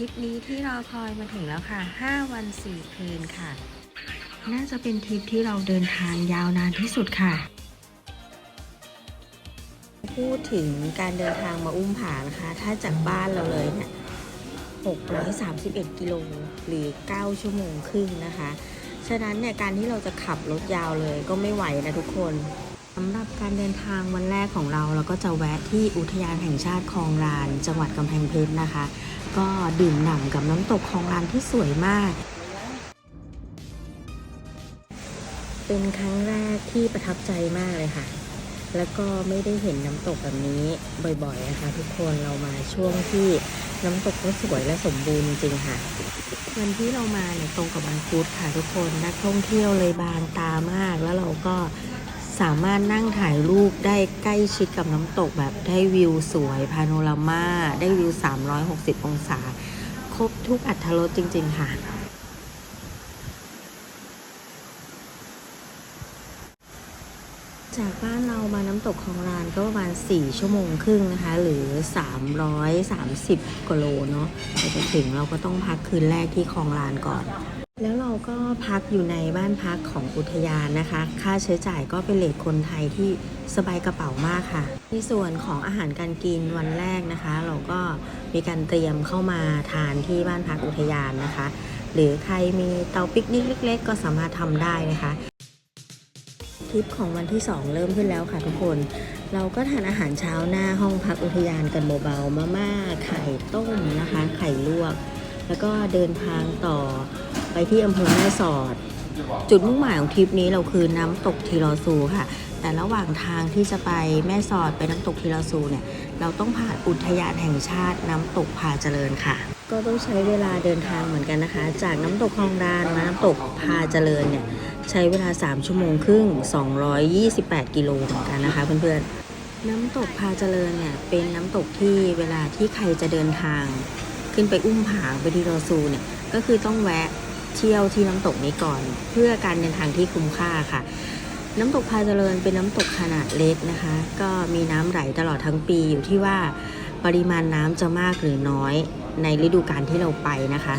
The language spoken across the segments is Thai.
ริปนี้ที่รอคอยมาถึงแล้วค่ะ 5 วัน 4 คืนค่ะ น่าจะเป็นทริปที่เราเดินทางยาวนานที่สุดค่ะ พูดถึงการเดินทางมาอุ้มผานะคะ ถ้าจากบ้านเราเลยเนี่ย 631 กิโลหรือ 9 ชั่วโมงครึ่งนะคะ ฉะนั้นเนี่ยการที่เราจะขับรถยาวเลยก็ไม่ไหวนะทุกคน สำหรับการเดินทางวันแรกของเราเราก็จะแวะที่อุทยานแห่งชาติคลองลาน จังหวัดกำแพงเพชรนะคะ ก็ดื่มด่ำกับน้ำตกคลองลานที่สวยมาก เป็นครั้งแรกที่ประทับใจมากเลยค่ะ แล้วก็ไม่ได้เห็นน้ำตกแบบนี้บ่อยๆนะคะ ทุกคนเรามาช่วงที่น้ำตกก็สวยและสมบูรณ์จริงค่ะ วันที่เรามาเนี่ยตรงกับวันพุธค่ะทุกคนนักท่องเที่ยวเลยบางตามากแล้วเราก็ สามารถนั่งถ่ายรูปได้ใกล้ชิดกับน้ำตกแบบได้วิวสวยพาโนรามา ได้วิว 360 องศา ครบทุกอัตรรสจริง ๆ ค่ะ จากบ้านเรามาน้ำตกคลองลานก็ประมาณ 4 ชั่วโมงครึ่งนะคะ หรือ 330กิโลเนาะจะถึงเราก็ต้องพักคืนแรกที่คลองลานก่อน แล้วเราก็พักอยู่ในบ้านพักของอุทยานนะคะ ค่าใช้จ่ายก็เป็นเลทคนไทยที่สบายกระเป๋ามากค่ะ ในส่วนของอาหารการกินวันแรกนะคะ เราก็มีการเตรียมเข้ามาทานที่บ้านพักอุทยานนะคะ หรือใครมีเตาปิกนิกเล็ก ๆ ก็สามารถทำได้นะคะทริปของวันที่ 2 เริ่มขึ้นแล้วค่ะทุกคน เราก็ทานอาหารเช้าหน้าห้องพักอุทยานกันเบาๆมาม่าไข่ต้มนะคะ ไข่ลวก แล้วก็เดินทางต่อ ไปที่อำเภอแม่สอด จุดมุ่งหมายของทริปนี้เราคือน้ำตกทีลอซูค่ะ แต่ระหว่างทางที่จะไปแม่สอดไปน้ำตกทีลอซูเนี่ย เราต้องผ่านอุทยานแห่งชาติน้ำตกพาเจริญค่ะ ก็ต้องใช้เวลาเดินทางเหมือนกันนะคะ จากน้ำตกคลองดานมาน้ำตกพาเจริญเนี่ยใช้เวลา 3 ชั่วโมงครึ่ง 228 กิโลเหมือนกันนะคะเพื่อนๆ น้ำตกพาเจริญเนี่ยเป็นน้ำตกที่เวลาที่ใครจะเดินทาง ขึ้นไปอุ้มผางไปที่รอซูเนี่ยก็คือต้องแวะ เที่ยวที่น้ำตกนี้ก่อน เพื่อการเดินทางที่คุ้มค่าค่ะ น้ำตกพาเจริญเป็นน้ำตกขนาดเล็กนะคะ ก็มีน้ำไหลตลอดทั้งปีอยู่ที่ว่าปริมาณน้ำจะมากหรือน้อยในฤดูกาลที่เราไปนะคะ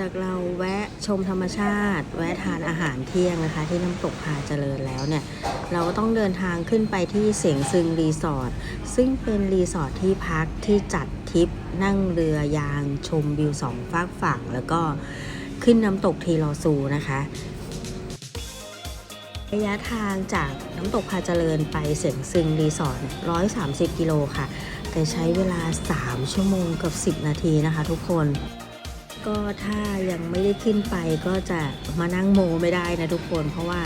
จากเราแวะชมธรรมชาติ แวะทานอาหารเที่ยงนะคะ ที่น้ำตกพาเจริญแล้วเนี่ย เราก็ต้องเดินทางขึ้นไปที่เสียงซึงรีสอร์ทซึ่งเป็นรีสอร์ทที่พักที่จัดทริปนั่งเรือยางชมวิวสองฝากฝั่ง แล้วก็ ขึ้นน้ำตกทีลอซูนะคะ ระยะทางจากน้ำตกพาเจริญไปเสียงซึงรีสอร์ท130 กิโลค่ะ แต่ใช้เวลา 3 ชั่วโมงกับ 10 นาทีนะคะทุกคนก็ถ้ายังไม่ได้ขึ้นไปก็จะมานั่งโมไม่ได้นะทุกคน เพราะว่า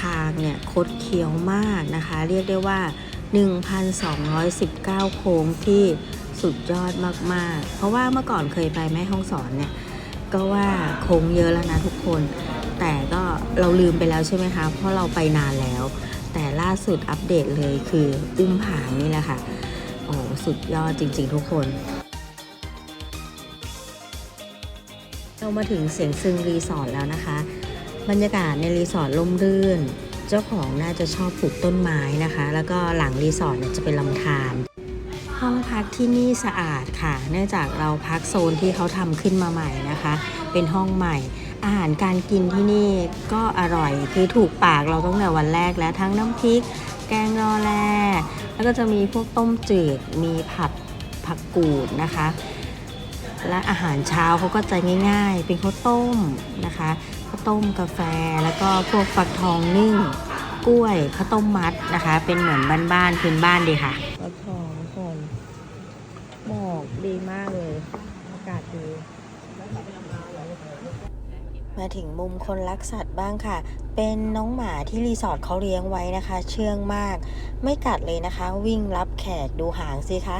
ทางเนี่ยคดเคี้ยวมากนะคะ เรียกได้ว่า 1,219 โค้งที่สุดยอดมากๆ เพราะว่าเมื่อก่อนเคยไปแม่ห้องสอนเนี่ย ก็ว่าโค้งเยอะแล้วนะทุกคน แต่ก็เราลืมไปแล้วใช่ไหมคะ เพราะเราไปนานแล้ว แต่ล่าสุดอัปเดตเลยคืออุ้มผางนี่แหละค่ะ โอ้สุดยอดจริง ๆ ทุกคน เรามาถึงเสียงซึงรีสอร์ทแล้วนะคะ บรรยากาศในรีสอร์ทร่มรื่น เจ้าของน่าจะชอบปลูกต้นไม้นะคะ แล้วก็หลังรีสอร์ทเนี่ยจะเป็นลำธาร ห้องพักที่นี่สะอาดค่ะ เนื่องจากเราพักโซนที่เขาทำขึ้นมาใหม่นะคะ เป็นห้องใหม่ อาหารการกินที่นี่ก็อร่อยคือถูกปากเราตั้งแต่วันแรกแล้วทั้งน้ำพริก แกงรอแลแล้วก็จะมีพวกต้มจืด มีผัดผักกูดนะคะ และอาหารเช้าเขาก็จะง่าย ๆ เป็นข้าวต้มนะคะข้าวต้มกาแฟแล้วก็พวกฟักทองนึ่งกล้วยข้าวต้มมัดนะคะ เป็นเหมือนบ้านๆพื้นบ้านดีค่ะฟักทองทุกคนหมอกดีมากเลย อากาศดี มาถึงมุมคนรักสัตว์บ้างค่ะ เป็นน้องหมาที่รีสอร์ทเขาเลี้ยงไว้นะคะ เชื่องมาก ไม่กัดเลยนะคะ วิ่งรับแขกดูหางสิคะ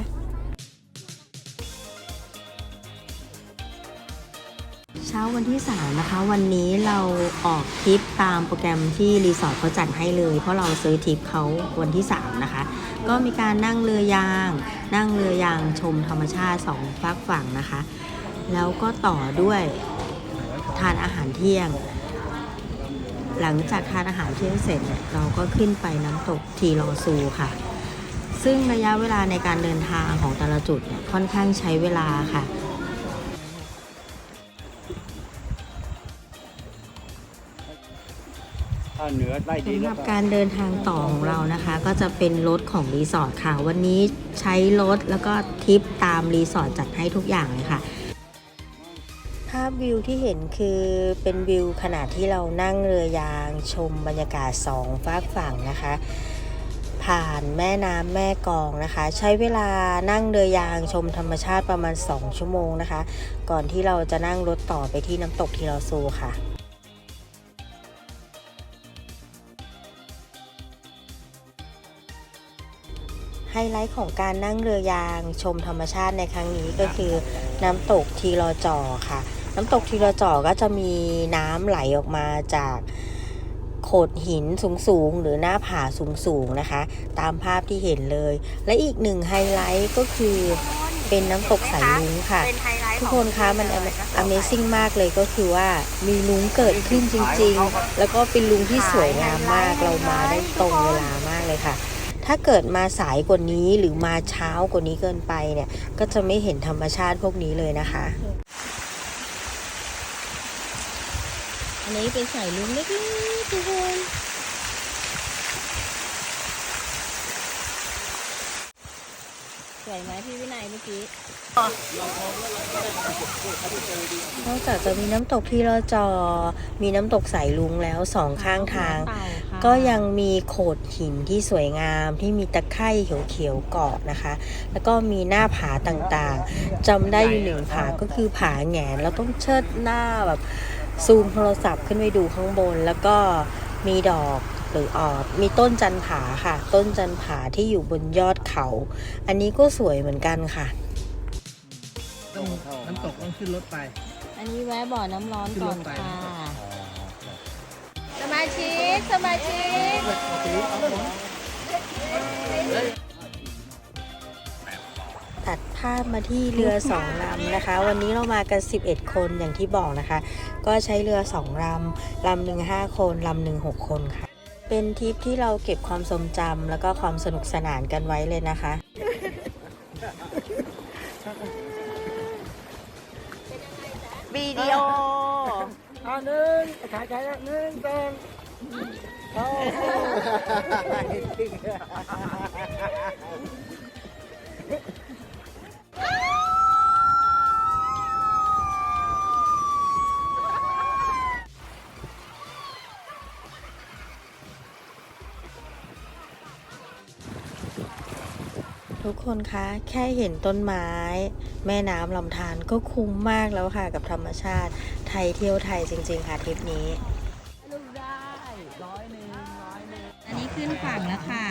เช้าวันที่ 3 นะคะ วันนี้เราออกทริปตามโปรแกรมที่รีสอร์ทเขาจัดให้เลย เพราะเราซื้อทริปเขาวันที่ 3 นะคะ ก็มีการนั่งเรือยาง นั่งเรือยางชมธรรมชาติสองฝากฝั่งนะคะ แล้วก็ต่อด้วย ทานอาหารเที่ยง หลังจากทานอาหารเที่ยงเสร็จเราก็ขึ้นไปน้ำตกทีลอซูค่ะ ซึ่งระยะเวลาในการเดินทางของแต่ละจุดเนี่ยค่อนข้างใช้เวลาค่ะสำหรับการเดินทางต่อของเรานะคะ ก็จะเป็นรถของรีสอร์ทค่ะ วันนี้ใช้รถแล้วก็ทิปตามรีสอร์ทจัดให้ทุกอย่างเลยค่ะ ภาพวิวที่เห็นคือเป็นวิวขณะที่เรานั่งเรือยางชมบรรยากาศสองฝากฝั่งนะคะ ผ่านแม่น้ำแม่กองนะคะ ใช้เวลานั่งเรือยางชมธรรมชาติประมาณ 2 ชั่วโมงนะคะ ก่อนที่เราจะนั่งรถต่อไปที่น้ำตกทีลอซูค่ะไฮไลท์ของการนั่งเรือยางชมธรรมชาติในครั้งนี้ก็คือน้ำตกทีลอจอค่ะ น้ำตกทีลอจอก็จะมีน้ำไหลออกมาจากโขดหินสูงๆ หรือหน้าผาสูงๆ นะคะ ตามภาพที่เห็นเลย และอีกหนึ่งไฮไลท์ก็คือเป็นน้ำตกสายลุงค่ะ ทุกคนคะมัน Amazing มากเลยก็คือว่ามีลุงเกิดขึ้นจริงๆ แล้วก็เป็นลุงที่สวยงามมากเรามาได้ตรงเวลามากเลยค่ะ ถ้าเกิดมาสายกว่านี้หรือมาเช้ากว่านี้เกินไปเนี่ย ก็จะไม่เห็นธรรมชาติพวกนี้เลยนะคะ นนี้เป็นสายลุงเล็กๆทุกคนสวยไหมพี่วินัยเมื่อกี้นอกจากจะมีน้ำตกที่เราจอ มีน้ำตกสายลุงแล้วสองข้างทาง ก็ยังมีโขดหินที่สวยงามที่มีตะไคร่เขียวๆเกาะนะคะ แล้วก็มีหน้าผาต่างๆจำได้อยู่หนึ่งผาก็คือผาแหงนแล้วต้องเชิดหน้าแบบ ซูมโทรศัพท์ขึ้นไปดูข้างบน แล้วก็มีดอกหรือออกมีต้นจันผาค่ะ ต้นจันผาที่อยู่บนยอดเขา อันนี้ก็สวยเหมือนกันค่ะ ต้องน้ำตกต้องขึ้นรถไป อันนี้แวะบ่อน้ำร้อนก่อนค่ะ สมาชิก สมาชิก ตัดภาพมาที่เรือสองลำนะคะ วันนี้เรามากัน 11 คนอย่างที่บอกนะคะ ก็ใช้เรือสองลำลำหนึ่งห้าคนลำหนึ่งหกคนค่ะ เป็นทริปที่เราเก็บความทรงจำแล้วก็ความสนุกสนานกันไว้เลยนะคะวิดีโออ่าหนึ่งถ่ายถ่ายหนึ่งสองโอ้โห ทุกคนคะ แค่เห็นต้นไม้ แม่น้ำลำธารก็คุ้มมากแล้วค่ะกับธรรมชาติ ไทยเที่ยวไทยจริง ๆ ค่ะทริปนี้ อันนี้ขึ้นฝั่งแล้วค่ะ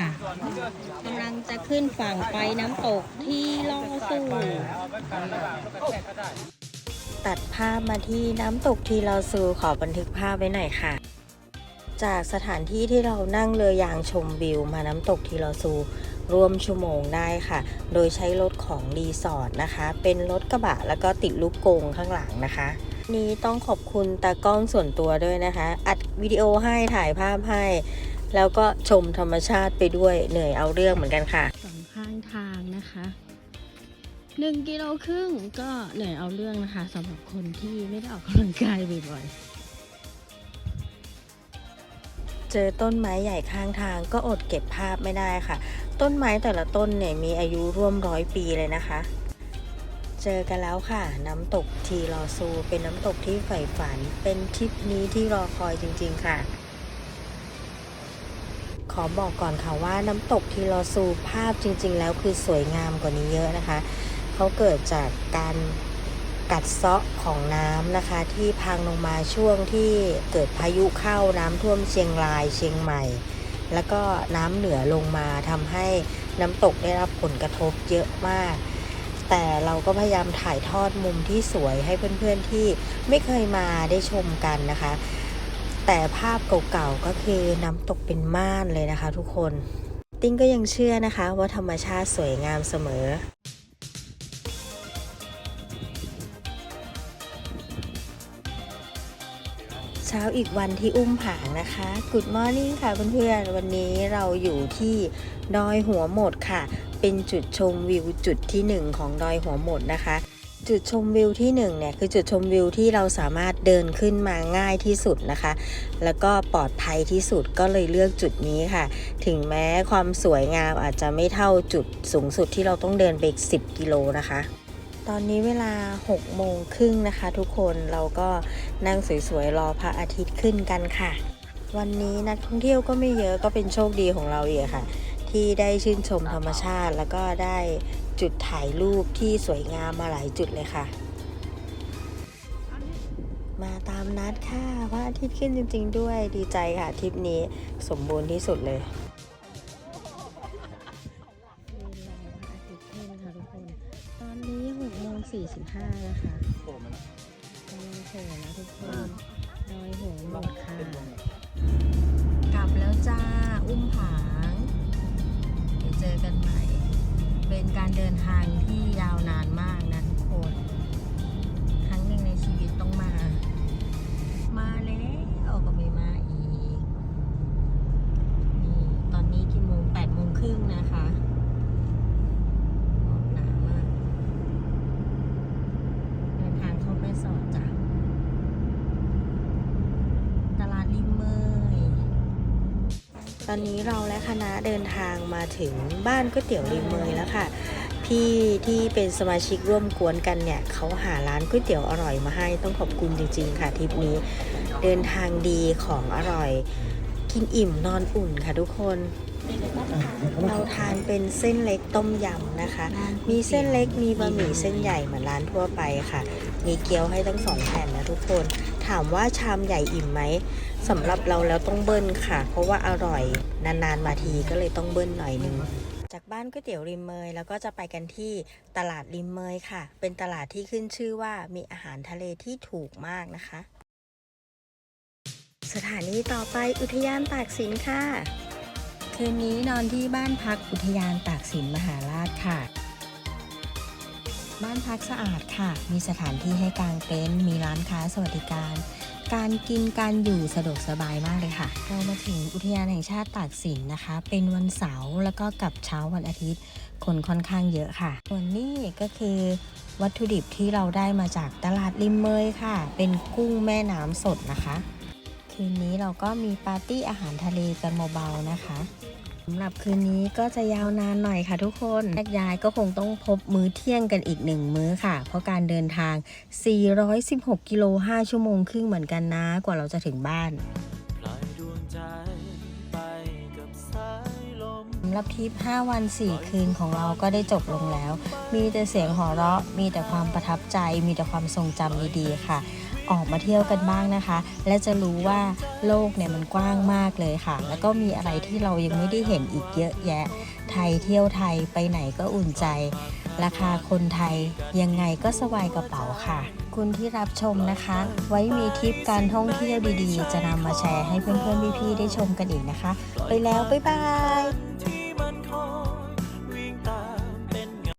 กำลังจะขึ้นฝั่งไปน้ำตกที่ล่อสู่ตัดภาพมาที่น้ำตกทีลอซูขอบันทึกภาพไว้หน่อยค่ะ จากสถานที่ที่เรานั่งเรือยางชมวิวมาน้ำตกทีลอซู รวมชั่วโมงได้ค่ะ โดยใช้รถของรีสอร์ทนะคะ เป็นรถกระบะแล้วก็ติดลูกกงข้างหลังนะคะนี้ต้องขอบคุณตากล้องส่วนตัวด้วยนะคะ อัดวิดีโอให้ถ่ายภาพให้ แล้วก็ชมธรรมชาติไปด้วยเหนื่อยเอาเรื่องเหมือนกันค่ะสองข้างทางนะคะหนึ่งกิโลครึ่งก็เหนื่อยเอาเรื่องนะคะสำหรับคนที่ไม่ได้ออกกำลังกายบ่อยๆ เจอต้นไม้ใหญ่ข้างทางก็อดเก็บภาพไม่ได้ค่ะ ต้นไม้แต่ละต้นเนี่ยมีอายุร่วมร้อยปีเลยนะคะ เจอกันแล้วค่ะ น้ำตกทีรอซู เป็นน้ำตกที่ใฝ่ฝัน เป็นทริปนี้ที่รอคอยจริง ๆ ค่ะ ขอบอกก่อนค่ะว่าน้ำตกทีรอซูภาพจริง ๆ แล้วคือสวยงามกว่านี้เยอะนะคะ เขาเกิดจากการ กัดเซาะของน้ำนะคะ ที่พังลงมาช่วงที่เกิดพายุเข้าน้ำท่วมเชียงรายเชียงใหม่ แล้วก็น้ำเหนือลงมาทำให้น้ำตกได้รับผลกระทบเยอะมาก แต่เราก็พยายามถ่ายทอดมุมที่สวยให้เพื่อนๆที่ไม่เคยมาได้ชมกันนะคะ แต่ภาพเก่าๆก็คือน้ำตกเป็นม่านเลยนะคะทุกคน ติ้งก็ยังเชื่อนะคะว่าธรรมชาติสวยงามเสมอ เช้าอีกวันที่อุ้มผางนะคะ Good Morning ค่ะเพื่อนๆ วันนี้เราอยู่ที่ดอยหัวหมดค่ะ เป็นจุดชมวิวจุดที่หนึ่งของดอยหัวหมดนะคะ จุดชมวิวที่หนึ่งเนี่ยคือจุดชมวิวที่เราสามารถเดินขึ้นมาง่ายที่สุดนะคะ แล้วก็ปลอดภัยที่สุดก็เลยเลือกจุดนี้ค่ะ ถึงแม้ความสวยงามอาจจะไม่เท่าจุดสูงสุดที่เราต้องเดินไปอีก10 กิโลนะคะ ตอนนี้เวลา6โมงครึ่งนะคะทุกคนเราก็นั่งสวยๆรอพระอาทิตย์ขึ้นกันค่ะ วันนี้นักท่องเที่ยวก็ไม่เยอะก็เป็นโชคดีของเราเองค่ะ ที่ได้ชื่นชมธรรมชาติ แล้วก็ได้จุดถ่ายรูปที่สวยงามมาหลายจุดเลยค่ะ มาตามนัดค่ะพระอาทิตย์ขึ้นจริง ๆ ด้วยดีใจค่ะทริปนี้สมบูรณ์ที่สุดเลย สิบห้านะคะโผล่มันต้องโผล่นะทุกคนลอยหัวหมดค่ะ กลับแล้วจ้า อุ้มผางเดี๋ยวเจอกันใหม่ เป็นการเดินทางที่ยาวนานมาก อนนี้เราและคณะเดินทางมาถึงบ้านก๋วยเตี๋ยวริมเมยแล้วค่ะ พี่ที่เป็นสมาชิกร่วมกวนกันเนี่ยเขาหาร้านก๋วยเตี๋ยวอร่อยมาให้ต้องขอบคุณจริง ๆ ค่ะทริปนี้ เดินทางดีของอร่อย กินอิ่มนอนอุ่นค่ะทุกคน เราทานเป็นเส้นเล็กต้มยำนะคะ มีเส้นเล็กมีบะหมี่เส้นใหญ่เหมือนร้านทั่วไปค่ะ มีเกี๊ยวให้ทั้งสองแผ่นนะทุกคน ถามว่าชามใหญ่อิ่มไหมสำหรับเราแล้วต้องเบิ้ลค่ะ เพราะว่าอร่อยนานๆมาทีก็เลยต้องเบิ้ลหน่อยนึงจากบ้านก๋วยเตี๋ยวริมเมยแล้วก็จะไปกันที่ตลาดริมเมยค่ะ เป็นตลาดที่ขึ้นชื่อว่ามีอาหารทะเลที่ถูกมากนะคะ สถานีต่อไปอุทยานตากสินค่ะ คืนนี้นอนที่บ้านพักอุทยานตากสินมหาราชค่ะ บ้านพักสะอาดค่ะ มีสถานที่ให้กางเต็นท์ มีร้านค้าสวัสดิการ การกินการอยู่สะดวกสบายมากเลยค่ะ เรามาถึงอุทยานแห่งชาติตากสินนะคะ เป็นวันเสาร์แล้วก็กลับเช้าวันอาทิตย์ คนค่อนข้างเยอะค่ะ ส่วนนี้ก็คือวัตถุดิบที่เราได้มาจากตลาดริมเมยค่ะ เป็นกุ้งแม่น้ำสดนะคะ คืนนี้เราก็มีปาร์ตี้อาหารทะเลกันเบาๆนะคะ สำหรับคืนนี้ก็จะยาวนานหน่อยค่ะทุกคนแยกย้ายก็คงต้องพบมื้อเที่ยงกันอีกหนึ่งมื้อค่ะ เพราะการเดินทาง 416 กิโล 5 ชั่วโมงครึ่งเหมือนกันนะ กว่าเราจะถึงบ้านำหรับทริป 5 วัน 4 คืนของเราก็ได้จบลงแล้ว มีแต่เสียงหัวเราะ มีแต่ความประทับใจ มีแต่ความทรงจำดีๆค่ะ ออกมาเที่ยวกันบ้างนะคะ และจะรู้ว่าโลกเนี่ยมันกว้างมากเลยค่ะ แล้วก็มีอะไรที่เรายังไม่ได้เห็นอีกเยอะแยะ ไทยเที่ยวไทยไปไหนก็อุ่นใจ ราคาคนไทยยังไงก็สบายกระเป๋าค่ะ คุณที่รับชมนะคะ ไว้มีทริปการท่องเที่ยวดีๆ จะนำมาแชร์ให้เพื่อนๆพี่ๆได้ชมกันอีกนะคะ ไปแล้วบ๊ายบาย